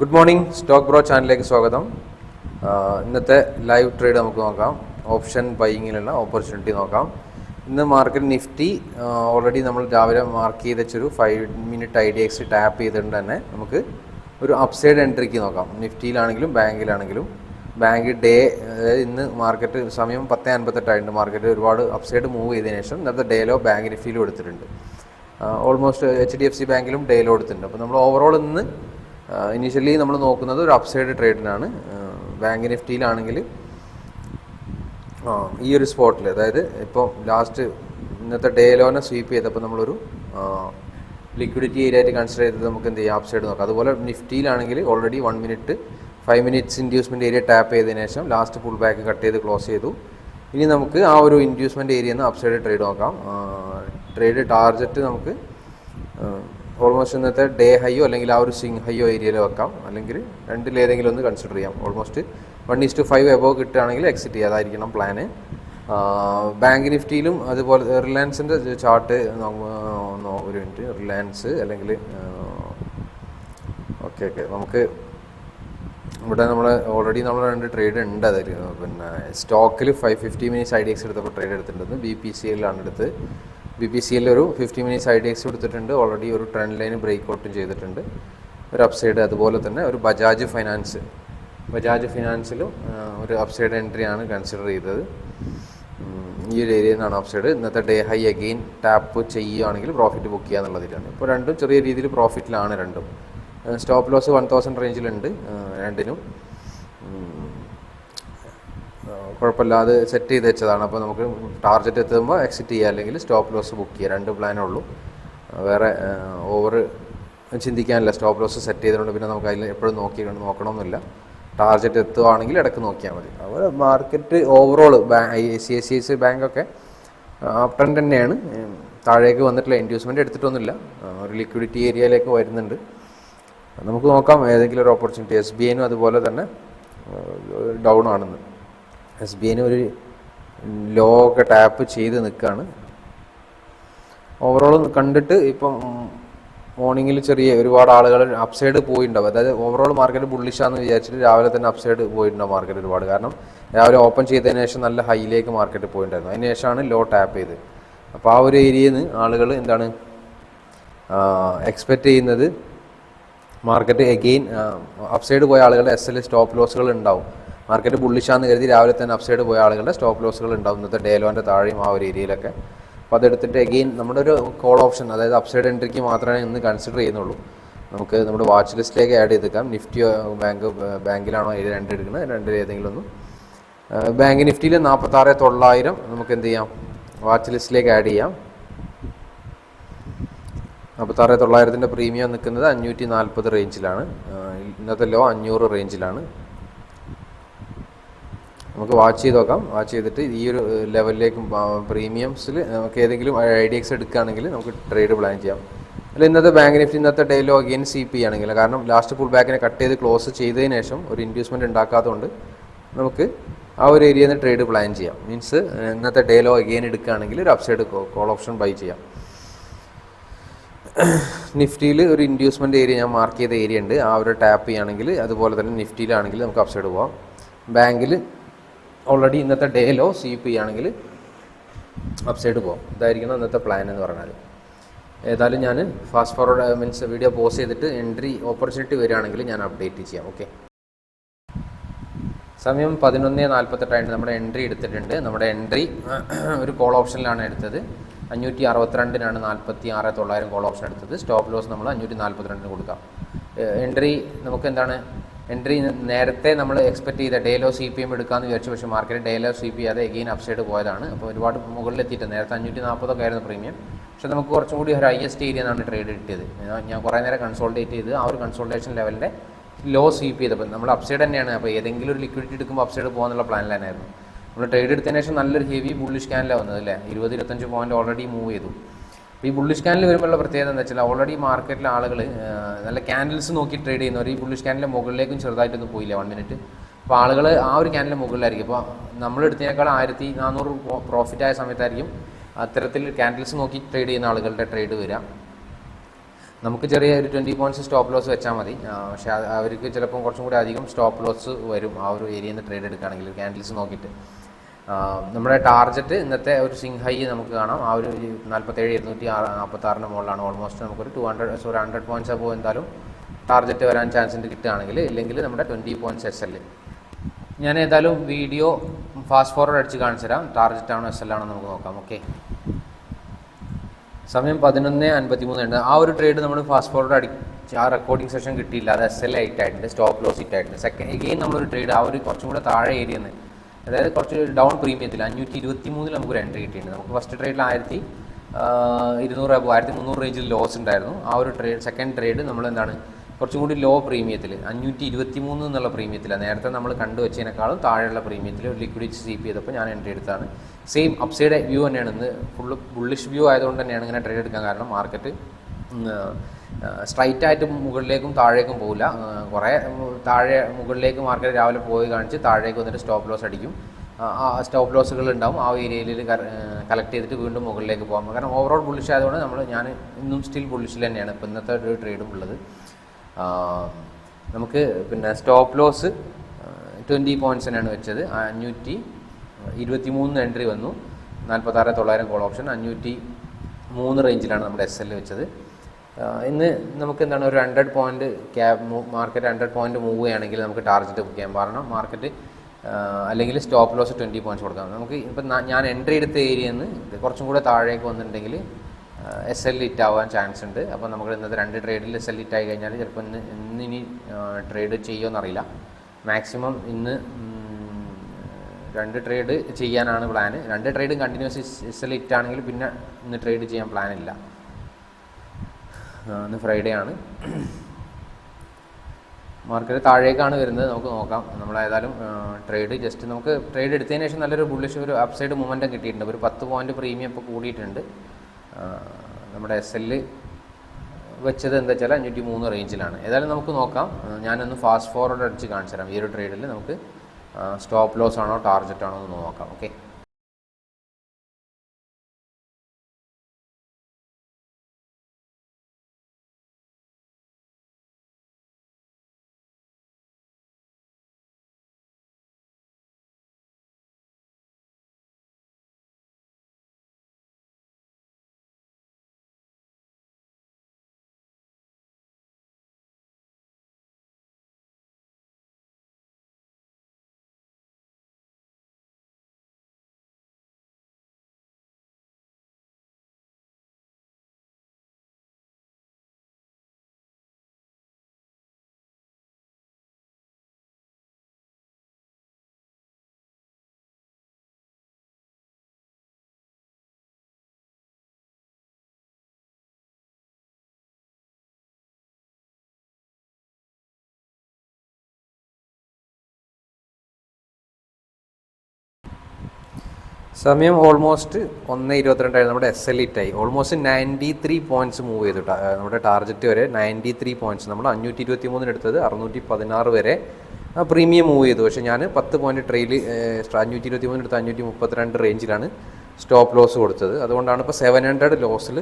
Good morning stock bro ചാനലിലേക്ക് സ്വാഗതം. ഇന്നത്തെ ലൈവ് ട്രേഡ് നമുക്ക് നോക്കാം. ഓപ്ഷൻ ബൈയിങ്ങിലുള്ള ഓപ്പർച്യൂണിറ്റി നോക്കാം. ഇന്ന് മാർക്കറ്റ് നിഫ്റ്റി ഓൾറെഡി നമ്മൾ രാവിലെ മാർക്ക് ചെയ്ത് വെച്ചൊരു five minute I D X tap ചെയ്തുകൊണ്ട് തന്നെ. നമുക്ക് ഒരു അപ്സൈഡ് എൻട്രിക്ക് നോക്കാം. നിഫ്റ്റിയിലാണെങ്കിലും ബാങ്കിലാണെങ്കിലും. ബാങ്ക് ഡേ ഇന്ന് മാർക്കറ്റ് സമയം പത്ത് അൻപത്തെട്ടായിട്ടുണ്ട് മാർക്കറ്റ് ഒരുപാട് അപ്സൈഡ് മൂവ് ചെയ്തതിനു ശേഷം ഇന്നത്തെ ഡേയിലോ ബാങ്ക് നിഫ്റ്റിയിലും എടുത്തിട്ടുണ്ട് almost H D F C ബാങ്കിലും ഡേയിലോ എടുത്തിട്ടുണ്ട് അപ്പോൾ നമ്മൾ ഓവറോൾ ഇന്ന് ഇനീഷ്യലി നമ്മൾ നോക്കുന്നത് ഒരു അപ്സൈഡ് ട്രേഡിനാണ് ബാങ്ക് നിഫ്റ്റിയിലാണെങ്കിൽ ഈ ഒരു സ്പോട്ടിൽ അതായത് ഇപ്പോൾ ലാസ്റ്റ് ഇന്നത്തെ ഡേ ലോനെ സ്വീപ്പ് ചെയ്തപ്പോൾ നമ്മളൊരു ലിക്വിഡിറ്റി ഏരിയ ആയിട്ട് കൺസിഡർ ചെയ്തത് നമുക്ക് എന്ത് ചെയ്യാം? അപ്സൈഡ് നോക്കാം. അതുപോലെ നിഫ്റ്റിയിലാണെങ്കിൽ already one minute five minutes inducement area tap ചെയ്തതിനു ശേഷം ലാസ്റ്റ് ഫുൾ ബാക്ക് കട്ട് ചെയ്ത് ക്ലോസ് ചെയ്തു. ഇനി നമുക്ക് ആ ഒരു ഇൻഡ്യൂസ്മെന്റ് ഏരിയയിൽ നിന്ന് അപ്സൈഡ് ട്രേഡ് നോക്കാം. ട്രേഡ് ടാർജറ്റ് നമുക്ക് ഓൾമോസ്റ്റ് ഇന്നത്തെ ഡേ ഹൈയോ അല്ലെങ്കിൽ ആ ഒരു സിങ് ഹൈയോ ഏരിയയിൽ വെക്കാം. അല്ലെങ്കിൽ രണ്ടിലേതെങ്കിലും ഒന്ന് കൺസിഡർ ചെയ്യാം. Almost one is to five above കിട്ടുകയാണെങ്കിൽ എക്സിറ്റ് ചെയ്യാതായിരിക്കണം പ്ലാന് ബാങ്ക് നിഫ്റ്റിയിലും അതുപോലെ റിലയൻസിന്റെ ചാർട്ട് ഒരു മിനിറ്റ് റിലയൻസ് അല്ലെങ്കിൽ ഓക്കെ ഓക്കെ നമുക്ക് ഇവിടെ നമ്മൾ ഓൾറെഡി നമ്മൾ രണ്ട് ട്രേഡ് ഉണ്ട് അതിൽ പിന്നെ സ്റ്റോക്കിൽ five fifty minutes I D X എടുത്തപ്പോൾ ട്രേഡ് എടുത്തിട്ടുണ്ട് ബി പി സി എല്ലാണ് എടുത്ത്. ബി പി സി എല്ലിൽ ഒരു fifty minutes I D X എടുത്തിട്ടുണ്ട് ഓൾറെഡി ഒരു ട്രെൻഡ് ലൈൻ ബ്രേക്ക് ഔട്ടും ചെയ്തിട്ടുണ്ട്. ഒരു അപ്സൈഡ് അതുപോലെ തന്നെ ഒരു ബജാജ് ഫൈനാൻസ് ബജാജ് ഫിനാൻസിലും ഒരു അപ്സൈഡ് എൻട്രി ആണ് കൺസിഡർ ചെയ്തത്. ഈ ഒരു ഏരിയയിൽ നിന്നാണ് അപ്സൈഡ് ഇന്നത്തെ ഡേ ഹൈ അഗെയിൻ ടാപ്പ് ചെയ്യുകയാണെങ്കിൽ പ്രോഫിറ്റ് ബുക്ക് ചെയ്യുക എന്നുള്ളതിലാണ്. ഇപ്പോൾ രണ്ടും ചെറിയ രീതിയിൽ പ്രോഫിറ്റിലാണ് രണ്ടും. സ്റ്റോപ്പ് ലോസ് വൺ തൗസൻഡ് റേഞ്ചിലുണ്ട് രണ്ടിനും. കുഴപ്പമില്ലാതെ സെറ്റ് ചെയ്ത് വെച്ചതാണ്. അപ്പോൾ നമുക്ക് ടാർഗറ്റ് എത്തുമ്പോൾ എക്സിറ്റ് ചെയ്യുക അല്ലെങ്കിൽ സ്റ്റോപ്പ് ലോസ് ബുക്ക് ചെയ്യുക. രണ്ട് പ്ലാനേ ഉള്ളൂ. വേറെ ഓവർ ചിന്തിക്കാനില്ല. സ്റ്റോപ്പ് ലോസ് സെറ്റ് ചെയ്തിട്ടുണ്ട് പിന്നെ നമുക്ക് അതിൽ എപ്പോഴും നോക്കി നോക്കണമെന്നില്ല. ടാർഗറ്റ് എത്തുവാണെങ്കിൽ ഇടയ്ക്ക് നോക്കിയാൽ മതി. അതുപോലെ market overall C I C I ബാങ്കൊക്കെ up trend തന്നെയാണ്. താഴേക്ക് വന്നിട്ടില്ല ഇൻഡ്യൂസ്മെന്റ് എടുത്തിട്ടൊന്നുമില്ല. ഒരു ലിക്വിഡിറ്റി ഏരിയയിലേക്ക് വരുന്നുണ്ട്. നമുക്ക് നോക്കാം. ഏതെങ്കിലും ഒരു ഓപ്പർച്യൂണിറ്റി എസ് ബി ഐനും അതുപോലെ തന്നെ ഡൗൺ ആണെന്ന്. എസ് ബി ഐന് ഒരു ലോ ഒക്കെ ടാപ്പ് ചെയ്ത് നിൽക്കുകയാണ് ഓവറോൾ കണ്ടിട്ട് ഇപ്പം മോർണിംഗിൽ ചെറിയ ഒരുപാട് ആളുകൾ അപ്സൈഡ് പോയിട്ടുണ്ടാവും അതായത് ഓവറോൾ മാർക്കറ്റ് ബുള്ളിഷാന്ന് വിചാരിച്ചിട്ട് രാവിലെ തന്നെ അപ്സൈഡ് പോയിട്ടുണ്ടാവും മാർക്കറ്റ് ഒരുപാട്. കാരണം രാവിലെ ഓപ്പൺ ചെയ്തതിന് ശേഷം നല്ല ഹൈയിലേക്ക് മാർക്കറ്റ് പോയിട്ടുണ്ടായിരുന്നു അതിന് ശേഷമാണ് ലോ ടാപ്പ് ചെയ്ത്. അപ്പോൾ ആ ഒരു ഏരിയയിൽ നിന്ന് ആളുകൾ എന്താണ് എക്സ്പെക്റ്റ് ചെയ്യുന്നത് മാർക്കറ്റ് എഗെയിൻ അപ്സൈഡ് പോയ ആളുകളുടെ എസ് എൽ സ്റ്റോപ്പ് ലോസുകൾ ഉണ്ടാവും. മാർക്കറ്റ് ബുള്ളിഷാന്ന് കരുതി രാവിലെ തന്നെ അപ്സൈഡ് പോയ ആളുകളുടെ സ്റ്റോപ്പ് ലോസുകൾ ഉണ്ടാവും. ഡേലോന്റെ താഴെയും ആ ഒരു ഏരിയയിലൊക്കെ അപ്പോൾ അതെടുത്തിട്ട് എഗെയിൻ നമ്മുടെ ഒരു കോൾ ഓപ്ഷൻ അതായത് അപ്സൈഡ് എൻട്രിക്ക് മാത്രമേ ഇന്ന് കൺസിഡർ ചെയ്യുന്നുള്ളൂ. നമുക്ക് നമ്മുടെ വാച്ച് ലിസ്റ്റിലേക്ക് ആഡ് ചെയ്തേക്കാം. നിഫ്റ്റി ബാങ്ക് ബാങ്കിലാണോ ഏത് രണ്ട് എടുക്കുന്നത്? രണ്ടിൽ ഏതെങ്കിലും ഒന്ന്. ബാങ്ക് നിഫ്റ്റിയിൽ നാൽപ്പത്താറ് തൊള്ളായിരം നമുക്ക് എന്ത് ചെയ്യാം? വാച്ച് ലിസ്റ്റിലേക്ക് ആഡ് ചെയ്യാം. നാൽപ്പത്താറ് തൊള്ളായിരത്തിന്റെ പ്രീമിയം നിൽക്കുന്നത് അഞ്ഞൂറ്റി നാൽപ്പത് റേഞ്ചിലാണ് ഇന്നത്തെ ലോ അഞ്ഞൂറ് റേഞ്ചിലാണ് നമുക്ക് വാച്ച് ചെയ്ത് നോക്കാം. വാച്ച് ചെയ്തിട്ട് ഈ ഒരു ലെവലിലേക്ക് പ്രീമിയംസിൽ നമുക്ക് ഏതെങ്കിലും ഐ എക്സ് എടുക്കുകയാണെങ്കിൽ നമുക്ക് ട്രേഡ് പ്ലാൻ ചെയ്യാം. അല്ല ഇന്നത്തെ ബാങ്ക് നിഫ്റ്റി ഇന്നത്തെ ഡേയിലോ അഗെയിൻ സി പി ആണെങ്കിൽ കാരണം ലാസ്റ്റ് പുൾ ബാക്കിനെ കട്ട് ചെയ്ത് ക്ലോസ് ചെയ്തതിന് ശേഷം ഒരു ഇൻഡ്യൂസ്മെന്റ് ഉണ്ടാക്കാത്തതുകൊണ്ട് നമുക്ക് ആ ഒരു ഏരിയയിൽ നിന്ന് ട്രേഡ് പ്ലാൻ ചെയ്യാം. മീൻസ് ഇന്നത്തെ ഡേയിലോ അഗെയിൻ എടുക്കുകയാണെങ്കിൽ ഒരു അപ്സൈഡ് കോൾ ഓപ്ഷൻ ബൈ ചെയ്യാം. നിഫ്റ്റിയിൽ ഒരു ഇൻഡ്യൂസ്മെന്റ് ഏരിയ ഞാൻ മാർക്ക് ചെയ്ത ഏരിയ ഉണ്ട്. ആ ഒരു ടാപ്പ് ചെയ്യുകയാണെങ്കിൽ അതുപോലെ തന്നെ നിഫ്റ്റിയിലാണെങ്കിൽ നമുക്ക് അപ്സൈഡ് പോവാം. ബാങ്കിൽ ഓൾറെഡി ഇന്നത്തെ ഡേയിലോ സി പി ആണെങ്കിൽ അപ്സൈഡ് പോകും ഇതായിരിക്കണം ഇന്നത്തെ പ്ലാൻ എന്ന് പറഞ്ഞാൽ ഏതായാലും ഞാൻ fast forward means video pause ചെയ്തിട്ട് എൻട്രി ഓപ്പർച്യൂണിറ്റി വരികയാണെങ്കിൽ ഞാൻ അപ്ഡേറ്റ് ചെയ്യാം ഓക്കെ സമയം പതിനൊന്ന് നാൽപ്പത്തെട്ടായിട്ട് നമ്മുടെ എൻട്രി എടുത്തിട്ടുണ്ട്. നമ്മുടെ എൻട്രി ഒരു കോൾ ഓപ്ഷനിലാണ് എടുത്തത്. അഞ്ഞൂറ്റി അറുപത്തിരണ്ടിനാണ് നാൽപ്പത്തി ആറ് തൊള്ളായിരം കോൾ ഓപ്ഷൻ എടുത്തത്. സ്റ്റോപ്പ് ലോസ് നമ്മൾ അഞ്ഞൂറ്റി നാൽപ്പത്തിരണ്ടിന് കൊടുക്കാം എൻട്രി നമുക്ക് എന്താണ്? എൻട്രി നേരത്തെ നമ്മൾ എക്സ്പെക്ട് ചെയ്ത ഡേലോ സി പി എം എടുക്കാമെന്ന് വിചാരിച്ചു. പക്ഷേ മാർക്കറ്റ് ഡേലോ സി പി അത് എഗെയിൻ അപ്സൈഡ് പോയതാണ്. അപ്പോൾ ഒരുപാട് മുകളിലെത്തിയിട്ട് നേരത്തെ അഞ്ഞൂറ്റി നാൽപ്പതൊക്കെ ആയിരുന്നു പ്രീമിയം പക്ഷേ നമുക്ക് കുറച്ചും കൂടി ഒരു ഹയസ്റ്റ് ഏരിയ എന്നാണ് ട്രേഡ് കിട്ടിയത്. ഞാൻ- കുറേ നേരം കൺസോൾട്ടേറ്റ് ചെയ്ത് ആ ഒരു കൺസോൾട്ടേഷൻ ലെവലിന്റെ ലോ സ്വീപ്പ് ചെയ്തപ്പോൾ നമ്മൾ അപ്സൈഡ് തന്നെയാണ്. അപ്പോൾ ഏതെങ്കിലും ഒരു ലിക്വിഡിറ്റി എടുക്കുമ്പോൾ അപ്സൈഡ് പോകാനുള്ള പ്ലാൻ തന്നെയായിരുന്നു നമ്മൾ ട്രേഡ് എടുത്തതിന് ശേഷം നല്ലൊരു ഹെവി ബുള്ളിഷ് ക്യാനിലാണ് വന്നത് അല്ലേ? ഇരുപത് ഇരുപത്തഞ്ച് പോയിന്റ് ഓൾറെഡി മൂവ് ചെയ്തു. ഈ ബുള്ളിഷ് ക്യാനിൽ വരുമ്പോഴുള്ള പ്രത്യേകത എന്താ വെച്ചാൽ ഓൾറെഡി മാർക്കറ്റിലെ ആളുകൾ നല്ല ക്യാൻഡിൽസ് നോക്കി ട്രേഡ് ചെയ്യുന്നവർ ഈ ബുള്ളിഷ് ക്യാനിലെ മുകളിലേക്കും ചെറുതായിട്ടൊന്നും പോയില്ല വൺ മിനിറ്റ് അപ്പോൾ ആളുകൾ ആ ഒരു ക്യാനിലെ മുകളിലായിരിക്കും. അപ്പോൾ നമ്മൾ എടുത്തതിനേക്കാൾ ആയിരത്തി നാനൂറ് പ്രോഫിറ്റ് ആയ സമയത്തായിരിക്കും അത്തരത്തിൽ ക്യാൻഡിൽസ് നോക്കി ട്രേഡ് ചെയ്യുന്ന ആളുകളുടെ ട്രേഡ് വരിക നമുക്ക് ചെറിയ ഒരു ട്വന്റി പോയിന്റ്സ് സ്റ്റോപ്പ് ലോസ് വെച്ചാൽ മതി. പക്ഷേ അവർക്ക് ചിലപ്പം കുറച്ചും കൂടി അധികം സ്റ്റോപ്പ് ലോസ് വരും ആ ഒരു ഏരിയയിൽ നിന്ന് ട്രേഡ് എടുക്കുകയാണെങ്കിൽ ക്യാൻഡിൽസ് നോക്കിയിട്ട്. നമ്മുടെ ടാർജറ്റ് ഇന്നത്തെ ഒരു സിംഗ് ഹൈ നമുക്ക് കാണാം. ആ ഒരു നാൽപ്പത്തേഴ് ഇരുന്നൂറ്റി ആറ് നാൽപ്പത്താറിന്റെ മുകളിലാണ്. ഓൾമോസ്റ്റ് നമുക്കൊരു two hundred sorry hundred points അപ്പോൾ എന്തായാലും ടാർജറ്റ് വരാൻ ചാൻസ് ഉണ്ട് കിട്ടുകയാണെങ്കിൽ. ഇല്ലെങ്കിൽ നമ്മുടെ ട്വന്റി പോയിന്റ്സ് എസ് എൽ ഞാൻ ഏതായാലും വീഡിയോ ഫാസ്റ്റ് ഫോർവേഡ് അടിച്ച് കാണിച്ചു തരാം. ടാർജറ്റ് ആണോ എസ് എൽ ആണോ നമുക്ക് നോക്കാം. ഓക്കെ സമയം പതിനൊന്ന് അൻപത്തി മൂന്ന് ആ ഒരു ട്രേഡ് നമ്മൾ ഫാസ്റ്റ് ഫോർവേഡ് അടി ആ റെക്കോർഡിംഗ് സെഷൻ കിട്ടിയില്ല. അത് എസ് എൽ ആയിട്ടായിട്ടുണ്ട് സ്റ്റോപ്പ് ലോസ് ഇട്ടായിട്ടുണ്ട് സെക്കൻഡ് എഗെയിൻ നമ്മളൊരു ട്രേഡ് ആ ഒരു കുറച്ചും കൂടെ താഴെ ഏരിയ നിന്ന് അതായത് കുറച്ച് ഡൗൺ പ്രീമിയത്തിൽ അഞ്ഞൂറ്റി ഇരുപത്തി മൂന്നിൽ നമുക്കൊരു എൻട്രി കിട്ടിയിട്ടുണ്ട്. നമുക്ക് ഫസ്റ്റ് ട്രേഡിൽ ആയിരത്തി ഇരുന്നൂറ് അബോ ആയിരത്തി മുന്നൂറ് റേഞ്ചിൽ ലോസ് ഉണ്ടായിരുന്നു. ആ ഒരു ട്രേഡ് സെക്കൻഡ് ട്രേഡ് നമ്മൾ എന്താണ് കുറച്ചും കൂടി ലോ പ്രീമിയത്തിൽ അഞ്ഞൂറ്റി ഇരുപത്തി മൂന്ന് എന്നുള്ള പ്രീമിയത്തിലാണ് നേരത്തെ നമ്മൾ കണ്ടുവച്ചതിനേക്കാളും താഴെയുള്ള പ്രീമിയത്തിൽ ഒരു ലിക്വിഡിറ്റി സീപ്പ് ചെയ്തപ്പോൾ ഞാൻ എൻട്രി എടുത്താണ്. സെയിം അപ്സൈഡ് വ്യൂ തന്നെയാണ് ഇന്ന് ഫുള്ള് ബുള്ളിഷ് വ്യൂ ആയതുകൊണ്ട് തന്നെയാണ് ഇങ്ങനെ ട്രേഡ് എടുക്കാൻ കാരണം മാർക്കറ്റ് സ്ട്രൈറ്റ് ആയിട്ട് മുകളിലേക്കും താഴേക്കും പോകില്ല കുറേ താഴെ മുകളിലേക്ക് മാർക്കറ്റ് രാവിലെ പോയി കാണിച്ച് താഴേക്ക് വന്നിട്ട് സ്റ്റോപ്പ് ലോസ് അടിക്കും. ആ, സ്റ്റോപ്പ് ലോസുകൾ ഉണ്ടാവും. ആ ഏരിയയിൽ കളക്ട് ചെയ്തിട്ട് വീണ്ടും മുകളിലേക്ക് പോകാം. കാരണം ഓവറോൾ ബുള്ളിഷ് ആയതുകൊണ്ട് നമ്മൾ ഞാൻ ഇന്നും സ്റ്റിൽ ബുള്ളിഷിൽ തന്നെയാണ്. ഇപ്പോൾ ഇന്നത്തെ ഒരു ട്രേഡും ഉള്ളത്. നമുക്ക് പിന്നെ സ്റ്റോപ്പ് ലോസ് ട്വന്റി പോയിന്റ്സ് തന്നെയാണ് വെച്ചത്. അഞ്ഞൂറ്റി ഇരുപത്തി മൂന്ന് എൻട്രി വന്നു. നാൽപ്പത്താറ് തൊള്ളായിരം കോൾ ഓപ്ഷൻ അഞ്ഞൂറ്റി മൂന്ന് റേഞ്ചിലാണ് നമ്മുടെ എസ് എൽ വെച്ചത്. ഇന്ന് നമുക്ക് എന്താണ് ഒരു ഹൺഡ്രഡ് പോയിന്റ് ക്യാബ് മാർക്കറ്റ് ഹൺഡ്രഡ് പോയിന്റ് മൂവ് ചെയ്യുകയാണെങ്കിൽ നമുക്ക് ടാർഗറ്റ് ബുക്ക് ചെയ്യാൻ കാരണം മാർക്കറ്റ് അല്ലെങ്കിൽ സ്റ്റോപ്പ് ലോസ് ട്വന്റി പോയിന്റ്സ് കൊടുക്കാം. നമുക്ക് ഇപ്പം ഞാൻ എൻട്രി എടുത്ത ഏരിയയിൽ നിന്ന് കുറച്ചും കൂടെ താഴേക്ക് വന്നിട്ടുണ്ടെങ്കിൽ എസ് എൽ ഇറ്റ് ആവാൻ ചാൻസ് ഉണ്ട്. അപ്പോൾ നമുക്ക് ഇന്നത്തെ രണ്ട് ട്രേഡിൽ എസ് എൽ ഇറ്റ് ആയി കഴിഞ്ഞാൽ ചിലപ്പോൾ ഇന്ന് ഇന്ന് ഇനി ട്രേഡ് ചെയ്യുമെന്നറിയില്ല മാക്സിമം ഇന്ന് രണ്ട് ട്രേഡ് ചെയ്യാനാണ് പ്ലാന് രണ്ട് ട്രേഡും കണ്ടിന്യൂസ് എസ് എൽ ഇറ്റ് ആണെങ്കിൽ പിന്നെ ഇന്ന് ട്രേഡ് ചെയ്യാൻ പ്ലാനില്ല ഇന്ന് ഫ്രൈഡേ ആണ്. മാർക്കറ്റ് താഴേക്കാണ് വരുന്നത്. നമുക്ക് നോക്കാം. നമ്മളേതായാലും ട്രേഡ് ജസ്റ്റ് നമുക്ക് ട്രേഡ് എടുത്തതിന് ശേഷം നല്ലൊരു ബുള്ളിഷ് ഒരു അപ്സൈഡ് മൂവ്മെന്റും കിട്ടിയിട്ടുണ്ട്. ഒരു പത്ത് പോയിന്റ് പ്രീമിയം ഇപ്പോൾ കൂടിയിട്ടുണ്ട്. നമ്മുടെ എസ് എല്ല് വെച്ചത് എന്താ വെച്ചാൽ അഞ്ഞൂറ്റി മൂന്ന് റേഞ്ചിലാണ് ഏതായാലും നമുക്ക് നോക്കാം. ഞാനൊന്ന് ഫാസ്റ്റ് ഫോർവേഡ് അടിച്ച് കാണിച്ചു തരാം ഈ ഒരു ട്രേഡിൽ നമുക്ക് സ്റ്റോപ്പ് ലോസ് ആണോ ടാർജറ്റ് ആണോ എന്ന് നോക്കാം. ഓക്കെ സമയം ഓൾമോസ്റ്റ് ഒന്ന് ഇരുപത്തിരണ്ടായിരുന്നു. നമ്മുടെ S L ഇറ്റായി almost ninety three points move ചെയ്തു നമ്മുടെ ടാർജറ്റ് വരെ നയന്റി ത്രീ പോയിന്റ്സ് നമ്മൾ അഞ്ഞൂറ്റി ഇരുപത്തി മൂന്നിന് എടുത്തത് അറുന്നൂറ്റി പതിനാറ് വരെ പ്രീമിയം മൂവ് ചെയ്തു. പക്ഷേ ഞാൻ പത്ത് പോയിന്റ് ട്രെയിൽ അഞ്ഞൂറ്റി ഇരുപത്തി മൂന്നിന് എടുത്ത അഞ്ഞൂറ്റി മുപ്പത്തിരണ്ട് റേഞ്ചിലാണ് സ്റ്റോപ്പ് ലോസ് കൊടുത്തത്. അതുകൊണ്ടാണ് ഇപ്പോൾ സെവൻ ഹൺഡ്രഡ് ലോസിൽ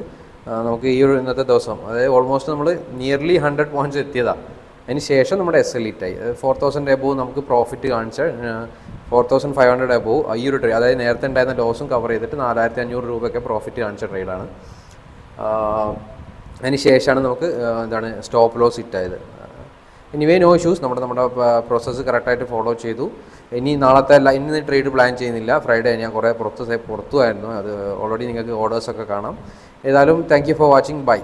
നമുക്ക് ഈ ഒരു ഇന്നത്തെ ദിവസം അതായത് ഓൾമോസ്റ്റ് നമ്മൾ നിയർലി ഹൺഡ്രഡ് പോയിന്റ്സ് എത്തിയതാണ് അതിന് ശേഷം നമ്മുടെ എസ് എൽ ഇറ്റായി ഫോർ തൗസൻഡ് എബോവ് നമുക്ക് പ്രോഫിറ്റ് കാണിച്ച four thousand five hundred above ഈ ഒരു ട്രേഡ് അതായത് നേരത്തെ ഉണ്ടായിരുന്ന ലോസും കവർ ചെയ്തിട്ട് നാലായിരത്തി അഞ്ഞൂറ് രൂപയൊക്കെ പ്രോഫിറ്റ് കാണിച്ച ട്രേഡാണ് അതിന് ശേഷമാണ് നമുക്ക് എന്താണ് സ്റ്റോപ്പ് ലോസ് ഇറ്റായത് എനിവേ നോ ഇഷ്യൂസ് നമ്മുടെ നമ്മുടെ പ്രോസസ്സ് കറക്റ്റായിട്ട് ഫോളോ ചെയ്തു. ഇനി നാളത്തെ അല്ല ഇന്ന് ട്രേഡ് പ്ലാൻ ചെയ്യുന്നില്ല. ഫ്രൈഡേ ഞാൻ കുറേ പുറത്ത് പുറത്തുമായിരുന്നു. അത് ഓൾറെഡി നിങ്ങൾക്ക് ഓർഡേഴ്സൊക്കെ കാണാം. ഏതായാലും thank you for watching bye